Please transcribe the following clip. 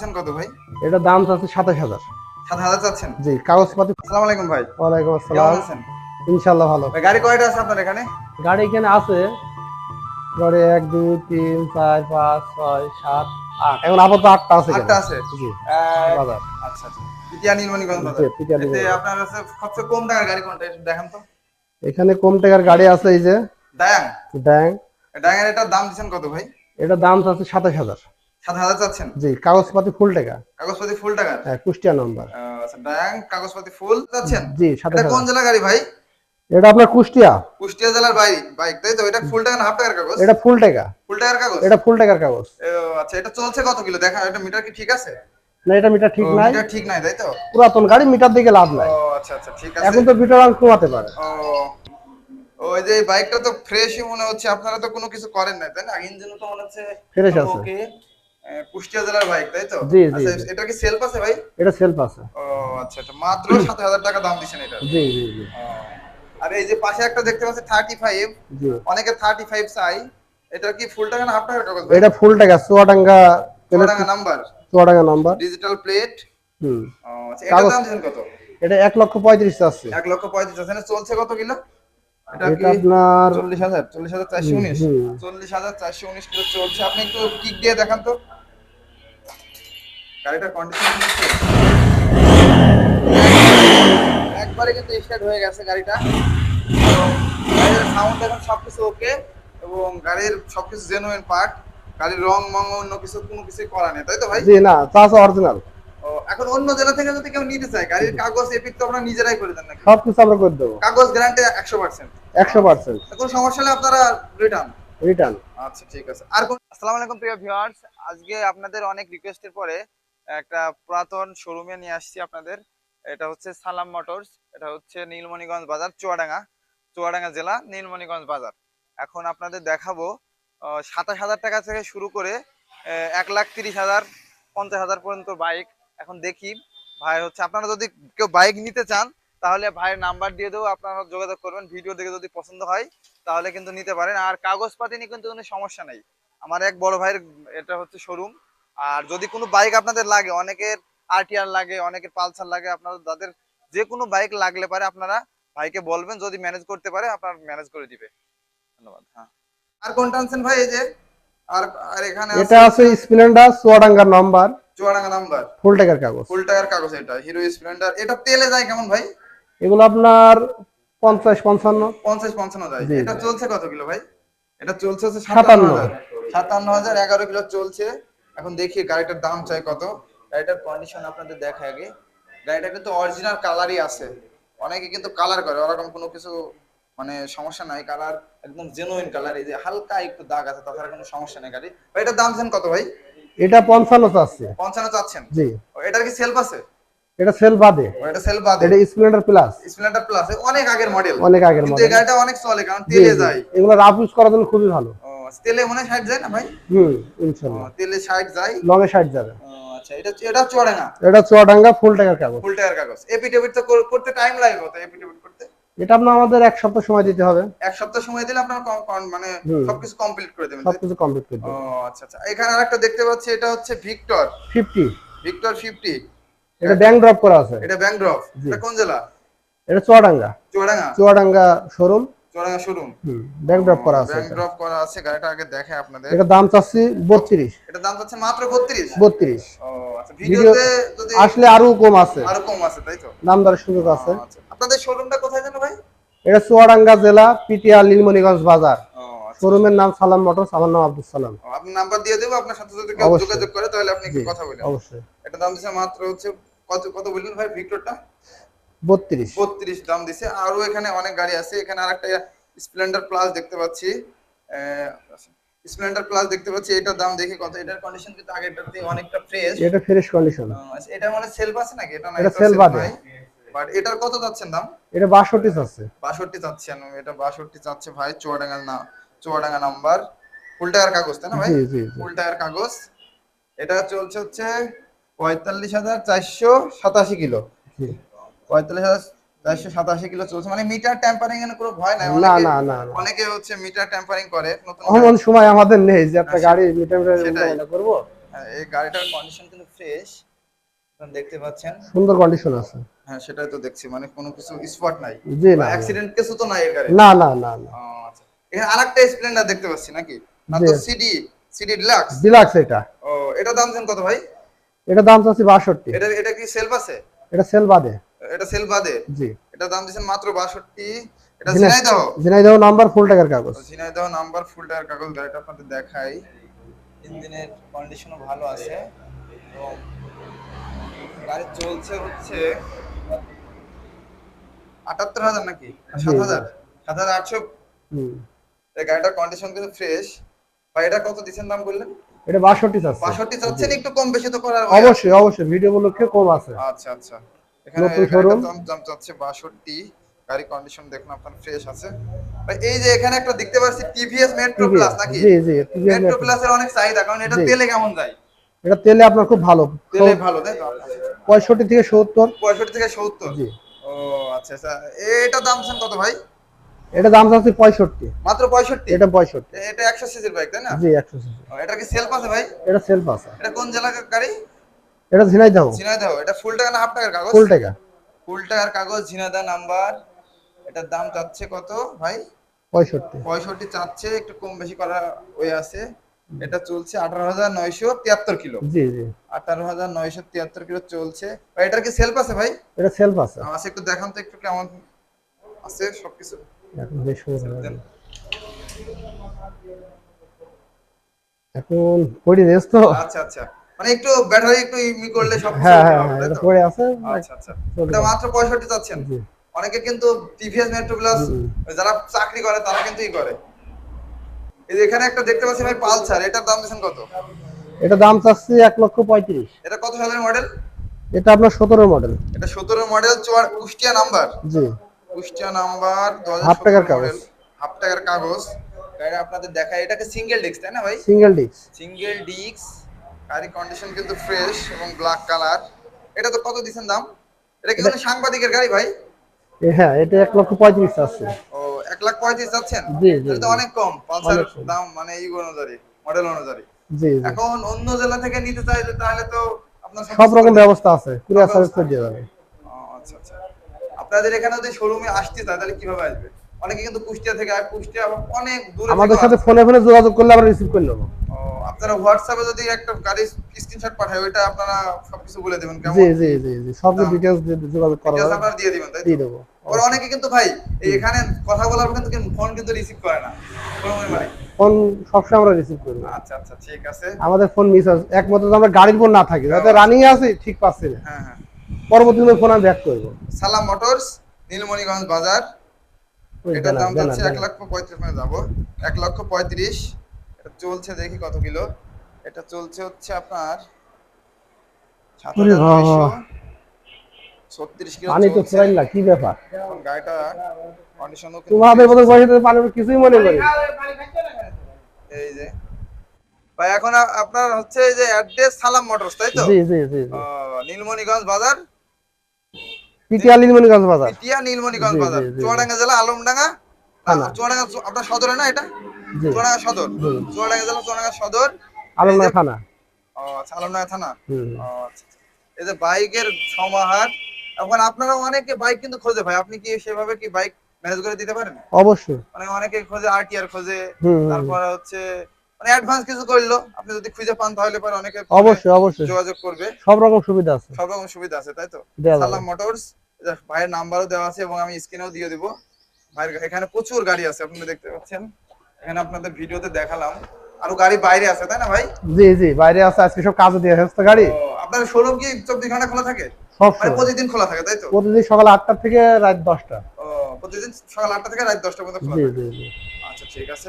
দিচ্ছেন কত ভাই? এটা দাম চাচ্ছে সাতাশ হাজার। সাত হাজার চাচ্ছেন? জি কাগজপাতি আসসালামু আলাইকুম ভাই। ওয়ালাইকুম আসসালাম। আছেন? ভালো। গাড়ি কয়টা আছে আপনার এখানে? গাড়ি এখানে আছে গাড়ি এক দুই তিন চার পাঁচ ছয় সাত আট। এখন আপাতত আটটা আছে আটটা আছে? জি বাজার। আচ্ছা আচ্ছা। পিটিয়া নীলমণিগঞ্জ বাজার। পিটিয়া আপনার কাছে সবচেয়ে কম টাকার গাড়ি কোনটা দেখান তো। এখানে কম টাকার গাড়ি আছে এই যে। ডায়াং ব্যাংক ডায়াঙের এটার দাম দিচ্ছেন কত ভাই? এটা দাম চাচ্ছে সাতাশ হাজার। চাচ্ছেন? জি কাগজপাতি ফুল টাকা। কাগজপাতি ফুল টাকার হ্যাঁ কুষ্টিয়া নম্বর। আচ্ছা কাগজপাতি ফুল চাচ্ছেন? জি সাতাশ এটা কোন জেলা গাড়ি ভাই? এটা আপনার কুষ্টিয়া। কুষ্টিয়া জেলার বাইক বাইক তাই তো? এটা ফুল টাকা না হাফ টাকার কাগজ? এটা ফুল টাকা। ফুল টাকার কাগজ? এটা ফুল টাকার কাগজ। আচ্ছা এটা চলছে কত কিলো? দেখা এটা মিটার কি ঠিক আছে? না এটা মিটার ঠিক নাই। মিটার ঠিক নাই তাই তো? পুরাতন গাড়ি মিটার দিকে লাভ নাই। ও আচ্ছা আচ্ছা ঠিক আছে। এখন তো মিটার কমাতে পারে। ও ওই যে বাইকটা তো ফ্রেশই মনে হচ্ছে। আপনারা তো কোনো কিছু করেন না তাই না? ইঞ্জিনও তো মনে হচ্ছে আছে। ওকে কুষ্টিয়া জেলার বাইক তাই তো? জি, জি, আচ্ছা এটা কি সেলফ আছে ভাই? এটা সেলফ আছে। ও আচ্ছা আচ্ছা। মাত্র সাত হাজার টাকা দাম দিচ্ছেন এটা। জি জি জি। আর এই যে পাশে একটা দেখতে পাচ্ছি থার্টি ফাইভ জি। অনেকে থার্টি ফাইভ চাই। এটা কি ফুল টাকা না হাফ কাগজ এটা ফুল টাকা চুয়াডাঙ্গা চুয়াডাঙ্গা নাম্বার চুয়াডাঙ্গা নম্বর ডিজিটাল প্লেট হুম। আচ্ছা কাগজ- দাম দিচ্ছেন কত? এটা এক লক্ষ পঁয়ত্রিশ আছে। এক লক্ষ পঁয়ত্রিশ আছে। না চলছে কত কিলো? এটা কি এটা আপনার চল্লিশ হাজার চল্লিশ হাজার চারশো উনিশ। হুম। চল্লিশ হাজার চারশো উনিশ কিলো চলছে। আপনি একটু কিক দিয়ে দেখান তো। গাড়িটার কন্ডিশন একবারে কিন্তু স্টার্ট হয়ে গেছে গাড়িটা। তো গাড়ির সাউন্ড এখন সবকিছু ওকে এবং গাড়ির সবকিছু জেনুইন পার্ট গাড়ির রং মং অন্য কিছু কোনো কিছুই করা নেই। তাই তো ভাই? জি না চাষ অরিজিনাল এখন অন্য জেলা থেকে যদি কেউ নিতে চায় গাড়ির কাগজ এপিক তো আপনারা নিজেরাই করে দেন নাকি? সব কিছু আমরা করে দেবো। কাগজ গ্যারান্টি একশো পার্সেন্ট একশো পার্সেন্ট কোনো সমস্যা হলে আপনারা রিটার্ন রিটার্ন আচ্ছা ঠিক আছে। আর কোন আসসালামু আলাইকুম প্রিয় ভিউয়ার্স আজকে আপনাদের অনেক রিকোয়েস্টের পরে একটা পুরাতন শোরুমে নিয়ে আসছি আপনাদের। এটা হচ্ছে সালাম মোটরস, এটা হচ্ছে নীলমণিগঞ্জ বাজার, চুয়াডাঙ্গা। চুয়াডাঙ্গা জেলা, নীলমণিগঞ্জ বাজার। এখন আপনাদের দেখাবো সাতাশ হাজার টাকা থেকে শুরু করে এক লাখ তিরিশ হাজার, পঞ্চাশ হাজার পর্যন্ত বাইক এখন দেখি, ভাই হচ্ছে, আপনারা যদি কেউ বাইক নিতে চান, তাহলে ভাইয়ের নাম্বার দিয়ে দেবো, আপনারা যোগাযোগ করবেন। ভিডিও দেখে যদি পছন্দ হয়, তাহলে কিন্তু নিতে পারেন। আর কাগজপাতি নিয়ে কিন্তু কোনো সমস্যা নেই। আমার এক বড় ভাইয়ের, এটা হচ্ছে শোরুম আর যদি কোনো বাইক আপনাদের লাগে অনেকের আরটিআর লাগে অনেকের পালসার লাগে আপনাদের যাদের যে কোনো বাইক লাগলে পারে আপনারা ভাইকে বলবেন যদি ম্যানেজ করতে পারে আপনার ম্যানেজ করে দিবে। ধন্যবাদ হ্যাঁ। আর কোনটা আনছেন ভাই এই যে? আর আর এখানে এটা আছে স্প্লেন্ডার চুয়াডাঙ্গার নাম্বার চুয়াডাঙ্গা নাম্বার ফুল টাকার কাগজ। ফুল টাকার কাগজ এটা হিরো স্প্লেন্ডার এটা তেলে যায় কেমন ভাই? এগুলো আপনার পঞ্চাশ পঞ্চান্ন। পঞ্চাশ পঞ্চান্ন যায়। এটা চলছে কত কিলো ভাই? এটা চলছে হচ্ছে সাতান্ন। সাতান্ন হাজার। সাতান্ন হাজার এগারো কিলো চলছে। এখন দেখি গাড়িটার দাম চাই কত। গাড়িটার কন্ডিশন আপনাদের দেখা আগে। গাড়িটা কিন্তু অরিজিনাল কালারই আছে। অনেকে কিন্তু কালার করে ওরকম কোনো কিছু মানে সমস্যা নাই। কালার একদম জেনুইন কালার এই যে হালকা একটু দাগ আছে তাছাড়া কোনো সমস্যা নেই গাড়ি ভাই এটার দাম চান কত ভাই? এটা পঞ্চান্ন চাচ্ছে। পঞ্চান্ন চাচ্ছেন? জি। এটার কি সেলফ আছে? এটা সেল বাদে। এটা সেলফ বাদে। এটা স্প্লেন্ডার প্লাস স্প্লেন্ডার প্লাস অনেক আগের মডেল অনেক আগের কিন্তু মডেল এই গাড়িটা অনেক চলে কারণ তেলে যায়। এগুলো রাফ ইউজ করার জন্য খুবই ভালো। ও তেলে মনে হয় যায় না ভাই? হুম ও, ইনশাল্লাহ তেলে ষাট যায়। লং এ ষাট যাবে। আচ্ছা এটা এটা এটা ফুল টাকার কাগজ। ফুল টায়ার কাগজ। এপিডেভিট তো করতে টাইম লাগবে কত এপিডেভিট করতে? এটা আপনার আমাদের এক সপ্তাহ সময় দিতে হবে। এক সপ্তাহ সময় দিলে আপনার মানে সবকিছু কমপ্লিট করে দেবেন। সবকিছু কমপ্লিট করে ও আচ্ছা আচ্ছা। এখানে আরেকটা দেখতে পাচ্ছি এটা হচ্ছে ভিক্টর ফিফটি ভিক্টর ফিফটি এটা ব্যাংক ড্রপ করা আছে। এটা ব্যাংক ড্রপ এটা কোন জেলা? এটা চুয়াডাঙ্গা। চুয়াডাঙ্গা। চুয়াডাঙ্গা শোরুম শোরুম হুম ড্রপ করা আছে ব্যাংক ড্রপ করা আছে গাড়িটা আগে দেখে আপনাদের। এটা দাম চাচ্ছি বত্রিশ। এটা দাম হচ্ছে মাত্র 32 বত্রিশ। ও আচ্ছা ভিডিওতে যদি আসলে আরও কম আছে। আরও কম আছে তাই তো? দাম দরের সুযোগ আছে। আচ্ছা। আপনাদের শোরুমটা কোথায় জানো ভাই? এটা চুয়াডাঙ্গা জেলা পিটিয়া নীলমণিগঞ্জ বাজার। আচ্ছা শোরুমের নাম সালাম মোটরস আমার নাম আব্দুল সালাম। আপনি নাম্বার দিয়ে দেবো আপনার সাথে যদি কেউ যোগাযোগ করে তাহলে আপনি কথা বলেন অবশ্যই। এটা দাম দিছে মাত্র হচ্ছে কত কত বললেন ভাই ভিক্টরটা? বত্রিশ। বত্রিশ দাম দিছে। আরও এখানে অনেক গাড়ি আছে। এখানে আরেকটা স্প্লেন্ডার প্লাস দেখতে পাচ্ছি। স্প্লেন্ডার প্লাস দেখতে পাচ্ছি। এটার দাম দেখি কত এটার কন্ডিশন কিন্তু আগেরটার থেকে অনেকটা ফ্রেশ এটা ফ্রেশ কন্ডিশন এটা মানে সেলফ আছে নাকি? এটা না এটা sell বাদে। বাট এটার কত যাচ্ছেন দাম? এটা বাষট্টি আছে বাষট্টি চাচ্ছেন এটা বাষট্টি চাচ্ছে ভাই। চুয়াডাঙ্গার না চুয়াডাঙ্গা নাম্বার ফুল টায়ার কাগজ তাই না ভাই? ফুল টায়ার কাগজ। এটা চলছে হচ্ছে পঁয়তাল্লিশ হাজার চারশো সাতাশি কিলো। পঁয়তাল্লিশ হাজার চারশো সাতাশি কিলো চলছে। মানে মিটার ট্যাম্পারিং এর কোনো ভয় নাই। না অনেকে- না না। অনেকে হচ্ছে মিটার ট্যাম্পারিং করে। নতুন সময় আমাদের নেই যে একটা আচ্ছা। গাড়ি মিটার। করব। হ্যাঁ এই গাড়িটার কন্ডিশন কিন্তু ফ্রেশ দেখতে পাচ্ছেন। সুন্দর কন্ডিশন আছে। হ্যাঁ সেটাই তো দেখছি। মানে কোনো কিছু স্পট নাই। জি না অ্যাক্সিডেন্ট কিছু তো নাই এর না না না না। আচ্ছা। এখানে আরেকটা স্প্লেন্ডার দেখতে পাচ্ছি নাকি? না তো সিডি সিডি ডিলাক্স ডিলাক্স এটা। ও এটা দাম কত ভাই? এটা দাম চাচ্ছি এটা এটা কি সেলফ আছে? এটা সেল বাদে। এটা সেল বাদে। জি। এটা দাম দিচ্ছেন মাত্র বাষট্টি। এটা ঝিনাই- ঝিনাইদহ ঝিনাইদহ নাম্বার ফুল টাকার কাগজ। ঝিনাইদহ নাম্বার ফুল টাকার কাগজ গাড়িটা আপনাদের দেখাই। ইঞ্জিনের কন্ডিশনও ভালো আছে। এবং গাড়ি চলছে হচ্ছে আটাত্তর হাজার নাকি? জি, সাত জি। হাজার সাত হাজার আটশো। হুম। এই গাড়িটার কন্ডিশন কিন্তু ফ্রেশ ভাই এটা কত দিচ্ছেন দাম বললেন? এটা বাষট্টি চাচ্ছে। বাষট্টি চাচ্ছেন একটু কম বেশি তো করার অবশ্যই অবশ্যই। ভিডিও গুলোকে কম আছে। আচ্ছা আচ্ছা। নতুন এই দাম দাম চাচ্ছে বাষট্টি। গাড়ি কন্ডিশন দেখুন আপনার ফ্রেশ আছে। এই যে এখানে একটা দেখতে পাচ্ছি টিভিএস মেট্রো প্লাস নাকি? জি জি TVS মেট্রো Metro। প্লাসের অনেক চাহিদা কারণ এটা তেলে কেমন যায়? এটা তেলে আপনার খুব ভালো। তেলে ভালো তাই তো? পঁয়ষট্টি থেকে সত্তর। পঁয়ষট্টি থেকে সত্তর? জি। ও আচ্ছা আচ্ছা। এটা দাম কত ভাই? এটা দাম চাচ্ছি পঁয়ষট্টি। মাত্র পঁয়ষট্টি? এটা পঁয়ষট্টি। এটা একশো সিসির বাইক তাই না? জি একশো সিসি এটা কি সেলফ আছে ভাই? এটা সেলফ আছে। এটা কোন জেলার গাড়ি? এটা ঝিনাইদহ ঝিনাইদহ এটা ফুল টাকা না হাফ টাকার কাগজ? ফুল টাকা। ফুল টাকার কাগজ ঝিনাইদহ নাম্বার। এটার দাম চাচ্ছে কত ভাই? পঁয়ষট্টি। পঁয়ষট্টি চাচ্ছে একটু কম বেশি করা ওই আছে। এটা চলছে আঠারো হাজার নয়শো তিয়াত্তর কিলো। জি জি। আঠারো হাজার নয়শো তিয়াত্তর কিলো চলছে। ভাই এটার কি সেলফ আছে ভাই? এটা সেলফ আছে। আছে একটু দেখান তো একটু কেমন আছে সবকিছু। এখন পড়ি তো। আচ্ছা আচ্ছা। মানে একটু ব্যাটারি একটু ই করলে সব হ্যাঁ হ্যাঁ হ্যাঁ পড়ে আছে আচ্ছা আচ্ছা। এটা মাত্র পঁয়ষট্টি চাচ্ছেন। অনেকে কিন্তু টিভিএস মেট্রো প্লাস যারা চাকরি করে তারা কিন্তু ই করে। এই যে এখানে একটা দেখতে পাচ্ছি ভাই পালসার এটার দাম দিচ্ছেন কত? এটা দাম চাচ্ছি এক লক্ষ পঁয়ত্রিশ। এটা কত সালের মডেল এটা আপনার সতেরো মডেল এটা সতেরো মডেল কুষ্টিয়া নাম্বার। জি। কুষ্টিয়া নাম্বার দু হাফ টাকার কাগজ। হাফ টাকার কাগজ। গাড়ি আপনাদের দেখায় এটাকে সিঙ্গেল ডিস্ক তাই না ভাই? সিঙ্গেল ডিস্ক সিঙ্গেল ডিস্ক গাড়ি কন্ডিশন কিন্তু ফ্রেশ এবং ব্ল্যাক কালার এটা তো কত দিচ্ছেন দাম? এটা কি সাংবাদিকের গাড়ি ভাই? হ্যাঁ এটা এক লক্ষ পঁয়ত্রিশ চাচ্ছে ও এক লাখ পঁয়ত্রিশ যাচ্ছেন? এটা অনেক কম পালসার দাম মানে অনুযায়ী মডেল অনুযায়ী। জি এখন অন্য জেলা থেকে নিতে চাইলে তাহলে তো আপনার সব রকম ব্যবস্থা আছে কুরিয়ার সার্ভিস করে দিয়ে যাবে আচ্ছা আচ্ছা। আপনাদের এখানে যদি শোরুমে আসতে চায় তাহলে কীভাবে আসবে? অনেকে কিন্তু কুষ্টিয়া থেকে আর কুষ্টিয়া অনেক দূরে আমাদের সাথে ফোনে ফোনে যোগাযোগ করলে আমরা রিসিভ করে নেব। আপনারা হোয়াটসঅ্যাপে যদি একটা গাড়ির স্ক্রিনশট পাঠায় ওইটা আপনারা সবকিছু বলে দেবেন কেমন? জি জি জি জি সব দাম। ডিটেলস যোগাযোগ করা যাবে আপনারা দিয়ে দিবেন তাই? দিয়ে দেবো ওর অনেকে কিন্তু ভাই এখানে কথা বলার কিন্তু ফোন কিন্তু রিসিভ করে না। ফোন সবসময় আমরা রিসিভ করব আচ্ছা আচ্ছা ঠিক আছে। আমাদের ফোন মিস আছে একমাত্র আমরা গাড়ির ফোন না থাকি। যাতে রানিং আছে ঠিক পাচ্ছি না। হ্যাঁ হ্যাঁ। পরবর্তী ফোন আমি ব্যাক করব। সালাম মোটরস নীলমণিগঞ্জ বাজার। এটার দাম যাচ্ছে এক লক্ষ পঁয়ত্রিশ মানে যাব। এক লক্ষ পঁয়ত্রিশ। এটা চলছে দেখি কত কিলো। এটা চলছে হচ্ছে আপনার সাত ওরে হাজার বাবা। নয়শো ছত্রিশ কিলো পানি তো চলছে। না কি ব্যাপার? এখন গাড়িটা কন্ডিশন তোমাদের মতো পয়সা পানি কিছুই মনে করি এই যে। ভাই এখন আপনার হচ্ছে এই যে অ্যাড্রেস সালাম মোটরস তাই তো? জি জি জি জি। নীলমণিগঞ্জ বাজার। পিটিয়া লিলমণিগঞ্জ বাজার। পিটিয়া নীলমণিগঞ্জ বাজার। চুয়াডাঙ্গা জেলা আলমডাঙ্গা। চুয়াডাঙ্গা আপনার সদরে না এটা? চুয়াডাঙ্গা সদর। চুয়াডাঙ্গা জেলা চুয়াডাঙ্গা সদর। আলমনা এই যে- থানা। ও আচ্ছা আলমডাঙ্গা থানা? ও আচ্ছা আচ্ছা। এই যে বাইকের সমাহার এখন আপনারা অনেকে বাইক কিন্তু খোঁজে ভাই। আপনি কি সেভাবে কি বাইক ম্যানেজ করে দিতে পারেন? অবশ্যই। মানে অনেকে খোঁজে আরটিআর খোঁজে হুম, হচ্ছে মানে অ্যাডভান্স কিছু করল। আপনি যদি খুঁজে পান তাহলে পরে অনেকে অবশ্যই অবশ্যই। যোগাযোগ করবে। সব রকম সুবিধা আছে। সব রকম সুবিধা আছে তাই তো? সালাম মোটরস ভাইয়ের নাম্বারও দেওয়া আছে এবং আমি স্ক্রিনেও দিয়ে দিব। ভাইয়ের এখানে প্রচুর গাড়ি আছে আপনি দেখতে পাচ্ছেন। এখানে আপনাদের ভিডিওতে দেখালাম। আরও গাড়ি বাইরে আছে তাই না ভাই? জি জি বাইরে আছে আজকে সব কাজে দিয়ে আসছে গাড়ি। আপনার শোরুম কি চব্বিশ ঘণ্টা খোলা থাকে? সব মানে। প্রতিদিন খোলা থাকে তাই তো? প্রতিদিন সকাল আটটা থেকে রাত দশটা। ও, প্রতিদিন সকাল আটটা থেকে রাত দশটা পর্যন্ত খোলা থাকে। জি জি। আচ্ছা ঠিক আছে।